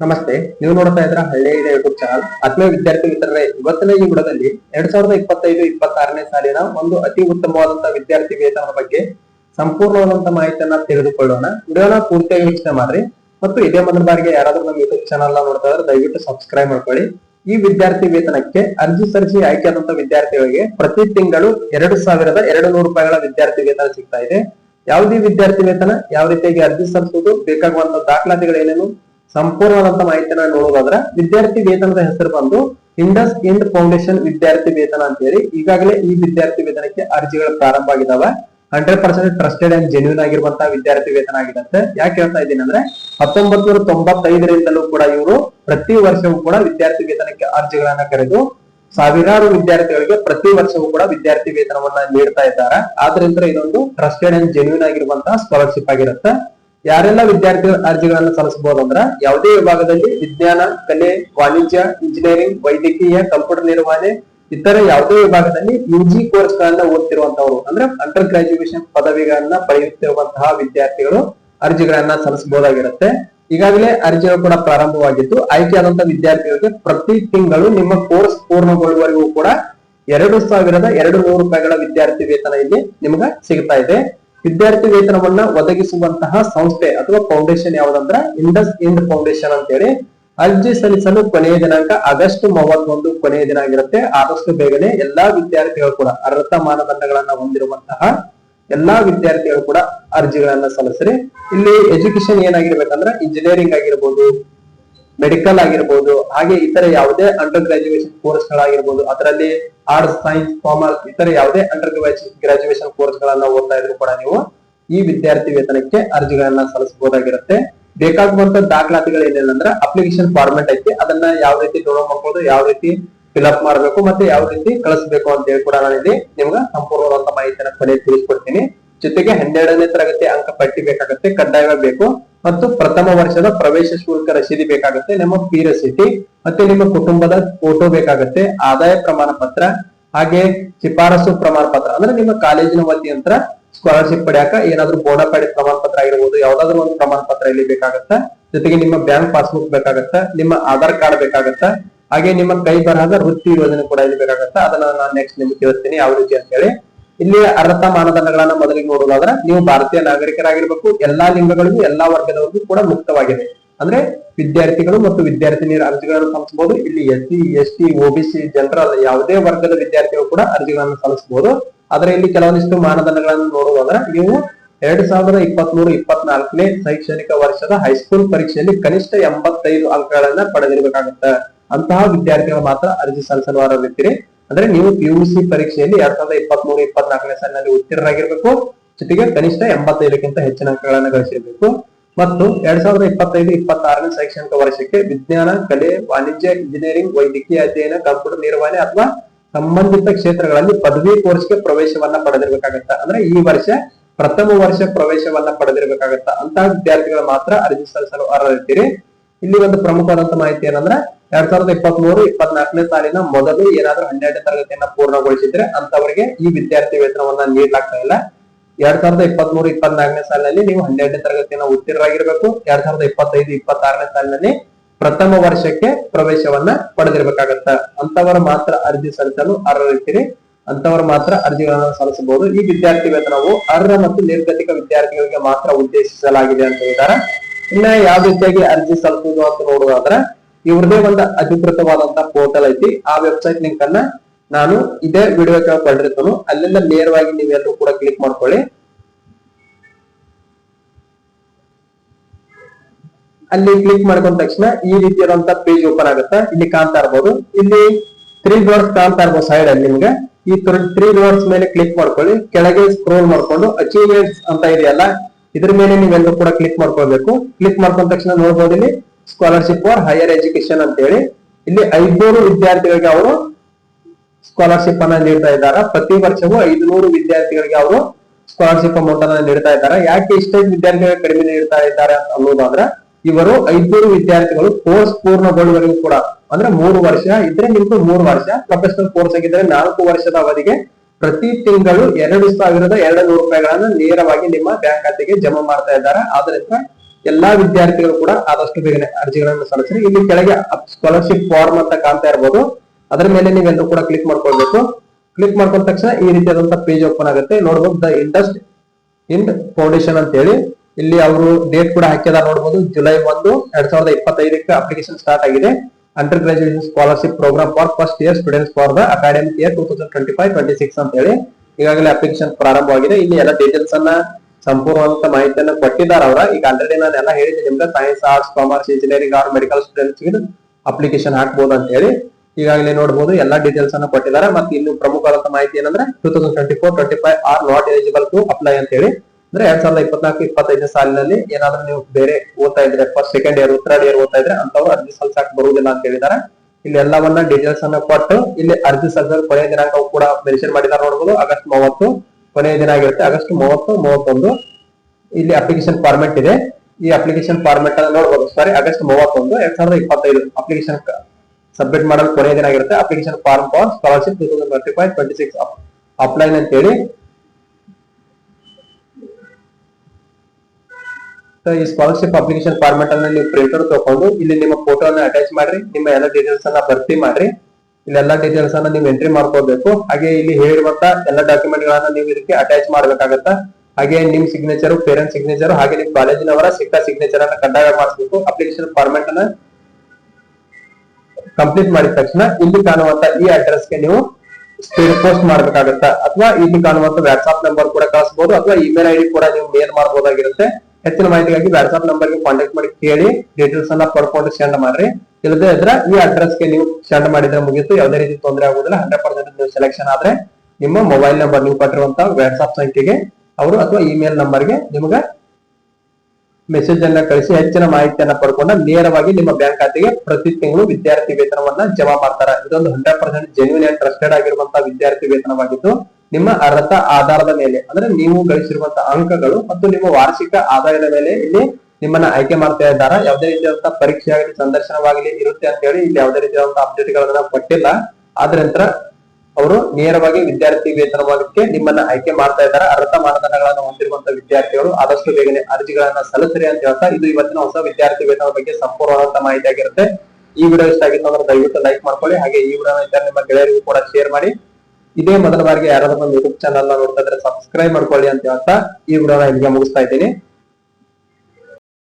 ನಮಸ್ತೆ, ನೀವು ನೋಡ್ತಾ ಇದ್ರ ಹಳ್ಳಿ ಯೂಟ್ಯೂಬ್ ಚಾನಲ್ ಆತ್ಮೀಯ ವಿದ್ಯಾರ್ಥಿ ಮಿತ್ರರೇ, ಇವತ್ತಿನ ಈ ಬುಡದಲ್ಲಿ ಎರಡ್ ಸಾವಿರದ ಇಪ್ಪತ್ತೈದು, ಇಪ್ಪತ್ತಾರನೇ ಸಾಲಿನ ಒಂದು ಅತಿ ಉತ್ತಮವಾದಂತಹ ವಿದ್ಯಾರ್ಥಿ ವೇತನದ ಬಗ್ಗೆ ಸಂಪೂರ್ಣವಾದಂತಹ ಮಾಹಿತಿಯನ್ನ ತಿಳಿದುಕೊಳ್ಳೋಣ. ವಿಡಿಯೋನ ಪೂರ್ತಿಯಾಗಿ ವೀಕ್ಷಣೆ ಮಾಡ್ರಿ. ಮತ್ತು ಇದೇ ಮೊದಲ ಬಾರಿಗೆ ಯಾರಾದ್ರೂ ನಮ್ಮ ಯೂಟ್ಯೂಬ್ ಚಾನಲ್ ನೋಡ್ತಾ ಇದ್ರೆ ದಯವಿಟ್ಟು ಸಬ್ಸ್ಕ್ರೈಬ್ ಮಾಡ್ಕೊಳ್ಳಿ. ಈ ವಿದ್ಯಾರ್ಥಿ ವೇತನಕ್ಕೆ ಅರ್ಜಿ ಸಲ್ಲಿಸಿ ಆಯ್ಕೆಯಾದಂತಹ ವಿದ್ಯಾರ್ಥಿಗಳಿಗೆ ಪ್ರತಿ ತಿಂಗಳು ಎರಡು ಸಾವಿರದ ಎರಡು ನೂರು ರೂಪಾಯಿಗಳ ವಿದ್ಯಾರ್ಥಿ ವೇತನ ಸಿಗ್ತಾ ಇದೆ. ಯಾವುದೇ ವಿದ್ಯಾರ್ಥಿ ವೇತನ ಯಾವ ರೀತಿಯಾಗಿ ಅರ್ಜಿ ಸಲ್ಲಿಸುವುದು ಬೇಕಾಗುವಂತಹ ದಾಖಲಾತಿಗಳು ಏನೇನು ಸಂಪೂರ್ಣವಾದಂತ ಮಾಹಿತಿಯನ್ನ ನೋಡೋದಾದ್ರೆ ವಿದ್ಯಾರ್ಥಿ ವೇತನದ ಹೆಸರು ಬಂದು ಇಂಡಸ್ ಇಂಡ್ ಫೌಂಡೇಶನ್ ವಿದ್ಯಾರ್ಥಿ ವೇತನ ಅಂತ ಹೇಳಿ ಈಗಾಗಲೇ ಈ ವಿದ್ಯಾರ್ಥಿ ವೇತನಕ್ಕೆ ಅರ್ಜಿಗಳು ಪ್ರಾರಂಭ ಆಗಿದಾವೆ. Hundred percent trusted and genuine ಆಗಿರುವಂತಹ ವಿದ್ಯಾರ್ಥಿ ವೇತನ ಆಗಿದಂತೆ. ಯಾಕೆ ಹೇಳ್ತಾ ಇದ್ದೀನಿ ಅಂದ್ರೆ ಹತ್ತೊಂಬತ್ ನೂರ ತೊಂಬತ್ತೈದರಿಂದಲೂ ಕೂಡ ಇವರು ಪ್ರತಿ ವರ್ಷವೂ ಕೂಡ ವಿದ್ಯಾರ್ಥಿ ವೇತನಕ್ಕೆ ಅರ್ಜಿಗಳನ್ನ ಕರೆದು ಸಾವಿರಾರು ವಿದ್ಯಾರ್ಥಿಗಳಿಗೆ ಪ್ರತಿ ವರ್ಷವೂ ಕೂಡ ವಿದ್ಯಾರ್ಥಿ ವೇತನವನ್ನ ನೀಡ್ತಾ ಇದ್ದಾರೆ. ಆದ್ರಿಂದ ಇದೊಂದು ಟ್ರಸ್ಟೆಡ್ ಅಂಡ್ ಜೆನ್ಯೂನ್ ಆಗಿರುವಂತಹ ಸ್ಕಾಲರ್ಶಿಪ್ ಆಗಿರುತ್ತೆ. ಯಾರೆಲ್ಲ ವಿದ್ಯಾರ್ಥಿಗಳ ಅರ್ಜಿಗಳನ್ನ ಸಲ್ಲಿಸಬಹುದು ಅಂದ್ರ ಯಾವುದೇ ವಿಭಾಗದಲ್ಲಿ ವಿಜ್ಞಾನ, ಕಲೆ, ವಾಣಿಜ್ಯ ಇಂಜಿನಿಯರಿಂಗ್ ವೈದ್ಯಕೀಯ, ಕಂಪ್ಯೂಟರ್ ನಿರ್ವಹಣೆ, ಇತರ ಯಾವುದೇ ವಿಭಾಗದಲ್ಲಿ ಯುಜಿ ಕೋರ್ಸ್ ಗಳನ್ನ ಓದ್ತಿರುವಂತವರು, ಅಂದ್ರೆ ಅಂಡರ್ ಗ್ರಾಜುಯೇಷನ್ ಪದವಿಗಳನ್ನ ಪಡೆಯುತ್ತಿರುವಂತಹ ವಿದ್ಯಾರ್ಥಿಗಳು ಅರ್ಜಿಗಳನ್ನ ಸಲ್ಲಿಸಬಹುದಾಗಿರುತ್ತೆ. ಈಗಾಗಲೇ ಅರ್ಜಿಗಳು ಕೂಡ ಪ್ರಾರಂಭವಾಗಿದ್ದು ಆಯ್ಕೆಯಾದಂತಹ ವಿದ್ಯಾರ್ಥಿಗಳಿಗೆ ಪ್ರತಿ ತಿಂಗಳು ನಿಮ್ಮ ಕೋರ್ಸ್ ಪೂರ್ಣಗೊಳ್ಳುವವರೆಗೂ ಕೂಡ ಎರಡು ಸಾವಿರದ ಎರಡು ನೂರು ರೂಪಾಯಿಗಳ ವಿದ್ಯಾರ್ಥಿ ವೇತನ ಇಲ್ಲಿ ನಿಮ್ಗೆ ಸಿಗ್ತಾ ಇದೆ. ವಿದ್ಯಾರ್ಥಿ ವೇತನವನ್ನ ಒದಗಿಸುವಂತಹ ಸಂಸ್ಥೆ ಅಥವಾ ಫೌಂಡೇಶನ್ ಯಾವ್ದಂದ್ರ ಇಂಡಸ್ ಇಂಡ್ ಫೌಂಡೇಶನ್ ಅಂತ ಹೇಳಿ ಅರ್ಜಿ ಸಲ್ಲಿಸಲು ಕೊನೆಯ ದಿನಾಂಕ ಆಗಸ್ಟ್ ಮೂವತ್ತೊಂದು ಕೊನೆಯ ದಿನ ಆಗಿರುತ್ತೆ. ಆದಷ್ಟು ಬೇಗನೆ ಎಲ್ಲಾ ವಿದ್ಯಾರ್ಥಿಗಳು ಕೂಡ ಅರ್ಹತಾ ಮಾನದಂಡಗಳನ್ನ ಹೊಂದಿರುವಂತಹ ಎಲ್ಲಾ ವಿದ್ಯಾರ್ಥಿಗಳು ಕೂಡ ಅರ್ಜಿಗಳನ್ನ ಸಲ್ಲಿಸ್ರಿ. ಇಲ್ಲಿ ಎಜುಕೇಶನ್ ಏನಾಗಿರ್ಬೇಕಂದ್ರೆ ಇಂಜಿನಿಯರಿಂಗ್ ಆಗಿರ್ಬೋದು ಮೆಡಿಕಲ್ ಆಗಿರ್ಬೋದು, ಹಾಗೆ ಇತರ ಯಾವುದೇ ಅಂಡರ್ ಗ್ರಾಜುಯೇಷನ್ ಕೋರ್ಸ್ ಗಳಾಗಿರ್ಬೋದು, ಅದರಲ್ಲಿ ಆರ್ಟ್ಸ್ ಸೈನ್ಸ್ ಕಾಮರ್ಸ್ ಇತರ ಯಾವುದೇ ಅಂಡರ್ ಗ್ರಾಜುಯೇಷನ್ ಕೋರ್ಸ್ ಗಳನ್ನ ಓದ್ತಾ ಇದ್ರು ಕೂಡ ನೀವು ಈ ವಿದ್ಯಾರ್ಥಿ ವೇತನಕ್ಕೆ ಅರ್ಜಿಗಳನ್ನ ಸಲ್ಲಿಸಬಹುದಾಗಿರುತ್ತೆ. ಬೇಕಾಗುವಂತ ದಾಖಲಾತಿಗಳು ಏನೇನಂದ್ರೆ ಅಪ್ಲಿಕೇಶನ್ ಫಾರ್ಮೆಟ್ ಐತಿ, ಅದನ್ನ ಯಾವ ರೀತಿ ಡೌನ್ಲೋಡ್ ಮಾಡ್ಬೋದು, ಯಾವ ರೀತಿ ಫಿಲ್ಅಪ್ ಮಾಡಬೇಕು ಮತ್ತೆ ಯಾವ ರೀತಿ ಕಳಿಸ್ಬೇಕು ಅಂತ ಹೇಳಿ ಕೂಡ ನಾನು ಇಲ್ಲಿ ನಿಮ್ಗೆ ಸಂಪೂರ್ಣವಾದಂತ ಮಾಹಿತಿಯನ್ನು ಕೊನೆ ತಿಳಿಸ್ಕೊಡ್ತೀನಿ. ಜೊತೆಗೆ ಹನ್ನೆರಡನೇ ತರಗತಿ ಅಂಕ ಪಟ್ಟಿ ಬೇಕಾಗುತ್ತೆ, ಕಡ್ಡಾಯವಾಗಿ ಬೇಕು. ಮತ್ತು ಪ್ರಥಮ ವರ್ಷದ ಪ್ರವೇಶ ಶುಲ್ಕ ರಸೀದಿ ಬೇಕಾಗುತ್ತೆ, ನಿಮ್ಮ ಪಿ ರಸೀದಿ ಮತ್ತೆ ನಿಮ್ಮ ಕುಟುಂಬದ ಫೋಟೋ ಬೇಕಾಗುತ್ತೆ, ಆದಾಯ ಪ್ರಮಾಣ ಪತ್ರ, ಹಾಗೆ ಶಿಫಾರಸು ಪ್ರಮಾಣ ಪತ್ರ, ಅಂದ್ರೆ ನಿಮ್ಮ ಕಾಲೇಜಿನ ವತಿಯಂತ್ರ ಸ್ಕಾಲರ್ಶಿಪ್ ಪಡೆಯಕ ಏನಾದ್ರೂ ಬೋನಫೈಡ್ ಪ್ರಮಾಣ ಪತ್ರ ಆಗಿರ್ಬೋದು, ಯಾವ್ದಾದ್ರು ಒಂದು ಪ್ರಮಾಣ ಪತ್ರ ಇಲ್ಲಿ ಬೇಕಾಗತ್ತ? ಜೊತೆಗೆ ನಿಮ್ಮ ಬ್ಯಾಂಕ್ ಪಾಸ್ಬುಕ್ ಬೇಕಾಗತ್ತ? ನಿಮ್ಮ ಆಧಾರ್ ಕಾರ್ಡ್ ಬೇಕಾಗತ್ತ? ಹಾಗೆ ನಿಮ್ಮ ಕೈ ಬರಹದ ವೃತ್ತಿ ಯೋಜನೆ ಕೂಡ ಇಲ್ಲಿ ಬೇಕಾಗತ್ತ? ಅದನ್ನ ನಾನು ನೆಕ್ಸ್ಟ್ ನಿಮ್ಗೆ ತಿಳಿಸ್ತೀನಿ, ಯಾವ ರೀತಿ ಅಂತ ಹೇಳಿ ಇಲ್ಲಿ ಅರ್ಹತಾ ಮಾನದಂಡಗಳನ್ನ ಮೊದಲಿಗೆ ನೋಡೋದಾದ್ರೆ ನೀವು ಭಾರತೀಯ ನಾಗರಿಕರಾಗಿರ್ಬೇಕು, ಎಲ್ಲಾ ಲಿಂಗಗಳಿಗೂ, ಎಲ್ಲಾ ವರ್ಗದವರಿಗೂ ಕೂಡ ಮುಕ್ತವಾಗಿದೆ. ಅಂದ್ರೆ ವಿದ್ಯಾರ್ಥಿಗಳು ಮತ್ತು ವಿದ್ಯಾರ್ಥಿನಿಯರ ಅರ್ಜಿಗಳನ್ನು ಸಲ್ಲಿಸಬಹುದು. ಇಲ್ಲಿ S C, S T OBC ಜನರ ಯಾವುದೇ ವರ್ಗದ ವಿದ್ಯಾರ್ಥಿಗಳು ಕೂಡ ಅರ್ಜಿಗಳನ್ನು ಸಲ್ಲಿಸಬಹುದು. ಆದ್ರೆ ಇಲ್ಲಿ ಕೆಲವೊಂದಿಷ್ಟು ಮಾನದಂಡಗಳನ್ನು ನೋಡೋದಾದ್ರೆ ನೀವು ಎರಡ್ ಸಾವಿರದ ಇಪ್ಪತ್ತ್ ಮೂರು ಇಪ್ಪತ್ನಾಲ್ಕನೇ ಶೈಕ್ಷಣಿಕ ವರ್ಷದ ಹೈಸ್ಕೂಲ್ ಪರೀಕ್ಷೆಯಲ್ಲಿ ಕನಿಷ್ಠ ಎಂಬತ್ತೈದು ಅಂಕಗಳನ್ನ ಪಡೆದಿರಬೇಕಾಗುತ್ತೆ. ಅಂತಹ ವಿದ್ಯಾರ್ಥಿಗಳು ಮಾತ್ರ ಅರ್ಜಿ ಸಲ್ಲಿಸಲು ಆರಂಭಿಸ್ತೀರಿ ಅಂದ್ರೆ ನೀವು ಪಿಯುಸಿ ಪರೀಕ್ಷೆಯಲ್ಲಿ ಎರಡ್ ಸಾವಿರದ ಇಪ್ಪತ್ತ್ ಮೂರು ಇಪ್ಪತ್ನಾಲ್ಕನೇ ಸಾಲಿನಲ್ಲಿ ಉತ್ತೀರ್ಣರಾಗಿರ್ಬೇಕು. ಜೊತೆಗೆ ಕನಿಷ್ಠ ಎಂಬತ್ತೈದಕ್ಕಿಂತ ಹೆಚ್ಚಿನ ಅಂಕಗಳನ್ನ ಗಳಿಸಿರ್ಬೇಕು. ಮತ್ತು ಎರಡ್ ಸಾವಿರದ ಇಪ್ಪತ್ತೈದು, ಇಪ್ಪತ್ತಾರನೇ ಶೈಕ್ಷಣಿಕ ವರ್ಷಕ್ಕೆ ವಿಜ್ಞಾನ, ಕಲೆ, ವಾಣಿಜ್ಯ ಇಂಜಿನಿಯರಿಂಗ್ ವೈದ್ಯಕೀಯ ಅಧ್ಯಯನ, ಕಂಪ್ಯೂಟರ್ ನಿರ್ವಹಣೆ ಅಥವಾ ಸಂಬಂಧಿತ ಕ್ಷೇತ್ರಗಳಲ್ಲಿ ಪದವಿ ಕೋರ್ಸ್ಗೆ ಪ್ರವೇಶವನ್ನ ಪಡೆದಿರ್ಬೇಕಾಗತ್ತ? ಅಂದ್ರೆ ಈ ವರ್ಷ ಪ್ರಥಮ ವರ್ಷ ಪ್ರವೇಶವನ್ನ ಪಡೆದಿರ್ಬೇಕಾಗತ್ತ? ಅಂತಹ ವಿದ್ಯಾರ್ಥಿಗಳು ಮಾತ್ರ ಅರ್ಜಿ ಸಲ್ಲಿಸಲು ಅರ್ಹರಿರ್ತೀರಿ. ಇಲ್ಲಿ ಒಂದು ಪ್ರಮುಖವಾದಂತ ಮಾಹಿತಿ ಏನಂದ್ರೆ ಎರಡ್ ಸಾವಿರದ ಇಪ್ಪತ್ತ್ ಮೂರು ಇಪ್ಪತ್ನಾಲ್ಕನೇ ಸಾಲಿನ ಮೊದಲು ಏನಾದ್ರೂ ಹನ್ನೆರಡನೇ ತರಗತಿಯನ್ನ ಪೂರ್ಣಗೊಳಿಸಿದ್ರೆ ಅಂತವರಿಗೆ ಈ ವಿದ್ಯಾರ್ಥಿ ವೇತನವನ್ನ ನೀಡಲಾಗ್ತಾ ಇಲ್ಲ. ಎರಡ್ ಸಾವಿರದ ಇಪ್ಪತ್ತ್ ಮೂರು ಇಪ್ಪತ್ನಾಲ್ಕನೇ ಸಾಲಿನಲ್ಲಿ ನೀವು ಹನ್ನೆರಡನೇ ತರಗತಿಯನ್ನ ಉತ್ತೀರ್ಣರಾಗಿರ್ಬೇಕು. ಎರಡ್ ಸಾವಿರದ ಇಪ್ಪತ್ತೈದು, ಇಪ್ಪತ್ತಾರನೇ ಸಾಲಿನಲ್ಲಿ ಪ್ರಥಮ ವರ್ಷಕ್ಕೆ ಪ್ರವೇಶವನ್ನ ಪಡೆದಿರ್ಬೇಕಾಗತ್ತ. ಅಂತವರ ಮಾತ್ರ ಅರ್ಜಿ ಸಲ್ಲಿಸಲು ಅರ್ಹರಿರ್ತೀರಿ ಅಂತವರು ಮಾತ್ರ ಅರ್ಜಿಗಳನ್ನ ಸಲ್ಲಿಸಬಹುದು. ಈ ವಿದ್ಯಾರ್ಥಿ ವೇತನವು ಅರ್ಹ ಮತ್ತು ನಿರ್ಗತಿಕ ವಿದ್ಯಾರ್ಥಿಗಳಿಗೆ ಮಾತ್ರ ಉದ್ದೇಶಿಸಲಾಗಿದೆ ಅಂತ ಹೇಳಿದ್ದಾರೆ. ಇನ್ನ ಯಾವ ರೀತಿಯಾಗಿ ಅರ್ಜಿ ಸಲ್ಲಿಸುವುದು ಅಂತ ನೋಡುವುದಾದ್ರೆ ಇವ್ರದೇ ಒಂದು ಅಧಿಕೃತವಾದಂತಹ ಪೋರ್ಟಲ್ ಐತಿ. ಆ ವೆಬ್ಸೈಟ್ ಲಿಂಕ್ ಅನ್ನ ನಾನು ಇದೇ ವಿಡಿಯೋ ಕೊಟ್ಟಿರ್ತಾನು ಅಲ್ಲಿಂದ ನೇರವಾಗಿ ನೀವೆಲ್ಲರೂ ಕೂಡ ಕ್ಲಿಕ್ ಮಾಡ್ಕೊಳ್ಳಿ. ಅಲ್ಲಿ ಕ್ಲಿಕ್ ಮಾಡ್ಕೊಂಡ ತಕ್ಷಣ ಈ ರೀತಿಯಾದಂತ ಪೇಜ್ ಓಪನ್ ಆಗುತ್ತೆ. ಇಲ್ಲಿ ಕಾಣ್ತಾ ಇರ್ಬೋದು. ಇಲ್ಲಿ ತ್ರೀ ಡೋರ್ಸ್ ಕಾಣ್ತಾ ಇರ್ಬೋದು ಸೈಡ್ ಅಲ್ಲಿ ನಿಮ್ಗೆ. ಈ ತ್ರೀ ಡೋರ್ಸ್ ಮೇಲೆ ಕ್ಲಿಕ್ ಮಾಡ್ಕೊಳ್ಳಿ. ಕೆಳಗೆ ಸ್ಕ್ರೋಲ್ ಮಾಡ್ಕೊಂಡು ಅಚೀವ್ಮೆಂಟ್ಸ್ ಅಂತ ಇದೆಯಲ್ಲ ಇದ್ರ ಮೇಲೆ ನೀವೆಲ್ಲರೂ ಕೂಡ ಕ್ಲಿಕ್ ಮಾಡ್ಕೊಳ್ಬೇಕು. ಕ್ಲಿಕ್ ಮಾಡ್ಕೊಂಡ ತಕ್ಷಣ ನೋಡ್ಬೋದು ಇಲ್ಲಿ ಸ್ಕಾಲರ್ಶಿಪ್ ಫಾರ್ ಹೈಯರ್ ಎಜುಕೇಶನ್ ಅಂತ ಹೇಳಿ ಇಲ್ಲಿ ಐದ್ನೂರು ವಿದ್ಯಾರ್ಥಿಗಳಿಗೆ ಅವರು ಸ್ಕಾಲರ್ಶಿಪ್ ಅನ್ನ ನೀಡ್ತಾ ಇದ್ದಾರೆ. ಪ್ರತಿ ವರ್ಷವೂ ಐದುನೂರು ವಿದ್ಯಾರ್ಥಿಗಳಿಗೆ ಅವರು ಸ್ಕಾಲರ್ಶಿಪ್ ಅಮೌಂಟ್ ಅನ್ನ ನೀಡ್ತಾ ಇದ್ದಾರೆ. ಯಾಕೆ ಇಷ್ಟೊಂದು ವಿದ್ಯಾರ್ಥಿಗಳಿಗೆ ಕಡಿಮೆ ನೀಡ್ತಾ ಇದ್ದಾರೆ ಅಂತ ಅನ್ನೋದಾದ್ರೆ, ಇವರು ಐದ್ನೂರು ವಿದ್ಯಾರ್ಥಿಗಳು ಕೋರ್ಸ್ ಪೂರ್ಣಗೊಳ್ಳುವವರೆಗೂ ಕೂಡ, ಅಂದ್ರೆ ಮೂರು ವರ್ಷ ಇದ್ರೆ ನಿಮ್ದು ಮೂರು ವರ್ಷ ಪ್ರೊಫೆಷನಲ್ ಕೋರ್ಸ್ ಆಗಿದ್ರೆ ನಾಲ್ಕು ವರ್ಷದ ಅವಧಿಗೆ ಪ್ರತಿ ತಿಂಗಳು ಎರಡು ಸಾವಿರದ ಎರಡು ನೂರು ರೂಪಾಯಿಗಳನ್ನ ನೇರವಾಗಿ ನಿಮ್ಮ ಬ್ಯಾಂಕ್ ಖಾತೆಗೆ ಜಮಾ ಮಾಡ್ತಾ ಇದ್ದಾರೆ. ಆದ್ರಿಂದ ಎಲ್ಲಾ ವಿದ್ಯಾರ್ಥಿಗಳು ಕೂಡ ಆದಷ್ಟು ಬೇಗನೆ ಅರ್ಜಿಗಳನ್ನು ಸಲ್ಲಿಸ್ರಿ. ಇಲ್ಲಿ ಕೆಳಗೆ ಸ್ಕಾಲರ್ಶಿಪ್ ಫಾರ್ಮ್ ಅಂತ ಕಾಣ್ತಾ ಇರ್ಬೋದು. ಅದರ ಮೇಲೆ ನೀವೆಲ್ಲರೂ ಕೂಡ ಕ್ಲಿಕ್ ಮಾಡ್ಕೊಳ್ಬೇಕು. ಕ್ಲಿಕ್ ಮಾಡ್ಕೊಂಡ ತಕ್ಷಣ ಈ ರೀತಿಯಾದಂತಹ ಪೇಜ್ ಓಪನ್ ಆಗುತ್ತೆ. ನೋಡ್ಬೋದು ದ ಇಂಡಸ್ಟ್ ಇನ್ ಫೌಂಡೇಶನ್ ಅಂತ ಹೇಳಿ ಇಲ್ಲಿ ಅವರು ಡೇಟ್ ಕೂಡ ಹಾಕಿದ ನೋಡಬಹುದು ಜುಲೈ ಒಂದು, ಎರಡ್ ಸಾವಿರದ ಇಪ್ಪತ್ತೈದಕ್ಕೆ ಅಪ್ಲಿಕೇಶನ್ ಸ್ಟಾರ್ಟ್ ಆಗಿದೆ. Under graduation scholarship program for first year students for the academic year two thousand twenty five twenty six ಅಂತ ಹೇಳಿ ಈಗಾಗಲೇ ಅಪ್ಲಿಕೇಶನ್ ಪ್ರಾರಂಭವಾಗಿದೆ. ಇಲ್ಲಿ ಎಲ್ಲ ಡೀಟೇಲ್ಸ್ ಅನ್ನ ಸಂಪೂರ್ಣವಂತ ಮಾಹಿತಿಯನ್ನು ಕೊಟ್ಟಿದ್ದಾರೆ ಅವರ. ಈಗ ಆಲ್ರೆಡಿ ನಾನು ಎಲ್ಲ ಹೇಳಿದ್ದೆ, ನಿಮ್ಗೆ science arts commerce engineering or medical students application ಹಾಕ್ಬೋದು ಅಂತ ಹೇಳಿ ಈಗಾಗಲೇ ನೋಡಬಹುದು ಎಲ್ಲಾ ಡೀಟೇಲ್ಸ್ ಅನ್ನು ಕೊಟ್ಟಿದ್ದಾರೆ. ಮತ್ತೆ ಇನ್ನು ಪ್ರಮುಖವಾದ ಮಾಹಿತಿ ಏನಂದ್ರೆ two thousand twenty four twenty five are not eligible to apply ಅಂತ ಹೇಳಿ ಅಂದ್ರೆ ಎರಡ್ ಸಾವಿರದ ಇಪ್ಪತ್ನಾಲ್ಕು, ಇಪ್ಪತ್ತೈದನೇ ಸಾಲಿನಲ್ಲಿ ಏನಾದ್ರೂ ನೀವು ಬೇರೆ ಓದ್ತಾ ಇದ್ರೆ first second year third year ಓದ್ತಾ ಇದ್ರೆ ಅಂತವ್ರು ಅರ್ಜಿ ಸಲ್ಸಕ್ ಬರುವುದಿಲ್ಲ ಅಂತ ಹೇಳಿದಾರೆ ಇಲ್ಲಿ ಎಲ್ಲವನ್ನ ಡೀಟೇಲ್ಸ್ ಅನ್ನ ಕೊಟ್ಟು ಇಲ್ಲಿ ಅರ್ಜಿ ಸಲ್ಲಿಸಲು ಕೊನೆಯ ದಿನಾಂಕವು ಕೂಡ ಮೆನ್ಷನ್ ಮಾಡಿದಾರೆ ನೋಡಬಹುದು ಆಗಸ್ಟ್ ಮೂವತ್ತು ಕೊನೆಯ ದಿನ ಆಗಿರುತ್ತೆ. ಆಗಸ್ಟ್ ಮೂವತ್ತು, ಮೂವತ್ತೊಂದು ಇಲ್ಲಿ ಅಪ್ಲಿಕೇಶನ್ ಫಾರ್ಮೆಟ್ ಇದೆ. ಈ ಅಪ್ಲಿಕೇಶನ್ ಫಾರ್ಮೆಟ್ ಅನ್ನ ನೋಡಬಹುದು ಸಾರಿ ಆಗಸ್ಟ್ ಮೂವತ್ತೊಂದು, ಎರಡ್ ಸಾವಿರದ ಇಪ್ಪತ್ತೈದು ಅಪ್ಲಿಕೇಶನ್ ಸಬ್ಮಿಟ್ ಮಾಡಲು ಕೊನೆಯ ದಿನ ಆಗಿರುತ್ತೆ. Application form for scholarship two thousand twenty five twenty six ಅಪ್ಲೈನ್ ಅಂತ So, ಈ ಸ್ಕಾಲರ್ಶಿಪ್ ಅಪ್ಲಿಕೇಶನ್ ಫಾರ್ಮೆಟ್ ಅನ್ನ ನೀವು ಪ್ರಿಂಟರ್ ತಗೊಂಡು ಇಲ್ಲಿ ನಿಮ್ಮ ಫೋಟೋ ಅನ್ನ ಅಟ್ಯಾಚ್ ಮಾಡ್ರಿ ನಿಮ್ಮ ಎಲ್ಲ ಡೀಟೇಲ್ಸ್ ಅನ್ನ ಭರ್ತಿ ಮಾಡ್ರಿ. ಇಲ್ಲೆಲ್ಲ ಡೀಟೇಲ್ಸ್ ಅನ್ನ ನೀವು ಎಂಟ್ರಿ ಮಾಡ್ಕೋಬೇಕು ಹಾಗೆ ಇಲ್ಲಿ ಹೇಳುವಂತ ಎಲ್ಲ ಡಾಕ್ಯುಮೆಂಟ್ ಗಳನ್ನ ನೀವು ಇದಕ್ಕೆ ಅಟ್ಯಾಚ್ ಮಾಡ್ಬೇಕಾಗತ್ತ. ಹಾಗೆ ನಿಮ್ ಸಿಗ್ನೇಚರ್ ಪೇರೆಂಟ್ ಸಿಗ್ನೇಚರ್ ಹಾಗೆ ನಿಮ್ ಕಾಲೇಜಿನವರ ಸಿಕ್ಕ ಸಿಗ್ನೇಚರ್ ಅನ್ನ ಕಡ್ಡಾಯ ಮಾಡಿಸ್ಬೇಕು. ಅಪ್ಲಿಕೇಶನ್ ಫಾರ್ಮೆಟ್ ಅನ್ನ ಕಂಪ್ಲೀಟ್ ಮಾಡಿದ ತಕ್ಷಣ ಇಲ್ಲಿ ಕಾಣುವಂತ ಈ ಅಡ್ರೆಸ್ಗೆ ನೀವು ಸ್ಪೀಡ್ ಪೋಸ್ಟ್ ಮಾಡ್ಬೇಕಾಗತ್ತ. ಅಥವಾ ಇಲ್ಲಿ ಕಾಣುವಂತ ವಾಟ್ಸ್ಆಪ್ ನಂಬರ್ ಕೂಡ ಕಳಿಸಬಹುದು ಅಥವಾ ಇಮೇಲ್ ಐಡಿ ಕೂಡ ನೀವು ಮೇಲ್ ಮಾಡಬಹುದಾಗಿರುತ್ತೆ ಹೆಚ್ಚಿನ ಮಾಹಿತಿಗಾಗಿ ವಾಟ್ಸ್ಆಪ್ ನಂಬರ್ಗೆ ಕಾಂಟ್ಯಾಕ್ಟ್ ಮಾಡಿ ಕೇಳಿ ಡೀಟೇಲ್ಸ್ ಅನ್ನ ಪಡ್ಕೊಂಡು ಸೆಂಡ್ ಮಾಡ್ರಿ. ಇಲ್ಲದೇ ಇದ್ರೆ ಈ ಅಡ್ರೆಸ್ಗೆ ನೀವು ಸೆಂಡ್ ಮಾಡಿದ್ರೆ ಮುಗಿಯಿತು ಯಾವುದೇ ರೀತಿ ತೊಂದರೆ ಆಗುದಿಲ್ಲ. ಹಂಡ್ರೆಡ್ ಪರ್ಸೆಂಟ್ ನೀವು ಸೆಲೆಕ್ಷನ್ ಆದ್ರೆ ನಿಮ್ಮ ಮೊಬೈಲ್ ನಂಬರ್ ನೀವು ಕೊಟ್ಟಿರುವಂತಹ ವಾಟ್ಸ್ಆಪ್ ಸಂಖ್ಯೆಗೆ ಅವರು ಅಥವಾ ಇಮೇಲ್ ನಂಬರ್ಗೆ ನಿಮಗೆ ಮೆಸೇಜ್ ಅನ್ನ ಕಳಿಸಿ, ಹೆಚ್ಚಿನ ಮಾಹಿತಿಯನ್ನ ಪಡ್ಕೊಂಡ ನೇರವಾಗಿ ನಿಮ್ಮ ಬ್ಯಾಂಕ್ ಖಾತೆಗೆ ಪ್ರತಿ ತಿಂಗಳು ವಿದ್ಯಾರ್ಥಿ ವೇತನವನ್ನ ಜಮಾ ಮಾಡ್ತಾರೆ. ಇದೊಂದು hundred percent genuine and trusted ಆಗಿರುವಂತಹ ವಿದ್ಯಾರ್ಥಿ ವೇತನವಾಗಿದ್ದು ನಿಮ್ಮ ಅರ್ಹತ ಆಧಾರದ ಮೇಲೆ, ಅಂದ್ರೆ ನೀವು ಗಳಿಸಿರುವಂತಹ ಅಂಕಗಳು ಮತ್ತು ನಿಮ್ಮ ವಾರ್ಷಿಕ ಆದಾಯದ ಮೇಲೆ ಇಲ್ಲಿ ನಿಮ್ಮನ್ನ ಆಯ್ಕೆ ಮಾಡ್ತಾ ಇದ್ದಾರೆ. ಯಾವುದೇ ರೀತಿಯಾದಂತಹ ಪರೀಕ್ಷೆ ಆಗಲಿ ಸಂದರ್ಶನವಾಗಲಿ ಇರುತ್ತೆ ಅಂತ ಹೇಳಿ ಇಲ್ಲಿ ಯಾವುದೇ ರೀತಿಯಾದಂತಹ ಅಪ್ಡೇಟ್ ಗಳನ್ನ ಕೊಟ್ಟಿಲ್ಲ. ಆದ ನಂತರ ಅವರು ನೇರವಾಗಿ ವಿದ್ಯಾರ್ಥಿ ವೇತನವಾಗಕ್ಕೆ ನಿಮ್ಮನ್ನ ಆಯ್ಕೆ ಮಾಡ್ತಾ ಇದ್ದಾರೆ. ಅರ್ಹತಾ ಮಾನದಂಡಗಳನ್ನು ಹೊಂದಿರುವಂತಹ ವಿದ್ಯಾರ್ಥಿಗಳು ಆದಷ್ಟು ಬೇಗನೆ ಅರ್ಜಿಗಳನ್ನ ಸಲ್ಲಿಸ್ರಿ ಅಂತ ಹೇಳ್ತಾ ಇದು ಇವತ್ತಿನ ಹೊಸ ವಿದ್ಯಾರ್ಥಿ ವೇತನ ಬಗ್ಗೆ ಸಂಪೂರ್ಣವಾದಂತಹ ಮಾಹಿತಿ ಆಗಿರುತ್ತೆ. ಈ ವಿಡಿಯೋ ಇಷ್ಟ ಆಗಿತ್ತು ಅಂದ್ರೆ ದಯವಿಟ್ಟು ಲೈಕ್ ಮಾಡ್ಕೊಳ್ಳಿ. ಹಾಗೆ ಈ ವಿಡಿಯೋ ನಿಮ್ಮ ಗೆಳೆಯರಿಗೂ ಕೂಡ ಶೇರ್ ಮಾಡಿ. ಇದೇ ಮೊದಲ ಬಾರಿಗೆ ಯಾರಾದ್ರೂ ಯೂಟ್ಯೂಬ್ ಚಾನಲ್ ನೋಡ್ತಾ ಇದ್ರೆ ಸಬ್ಸ್ಕ್ರೈಬ್ ಮಾಡ್ಕೊಳ್ಳಿ ಅಂತ ಹೇಳ್ತಾ ಈ ವಿಡಿಯೋನ ಇಲ್ಲಿಗೆ ಮುಗಿಸ್ತಾ ಇದ್ದೀನಿ.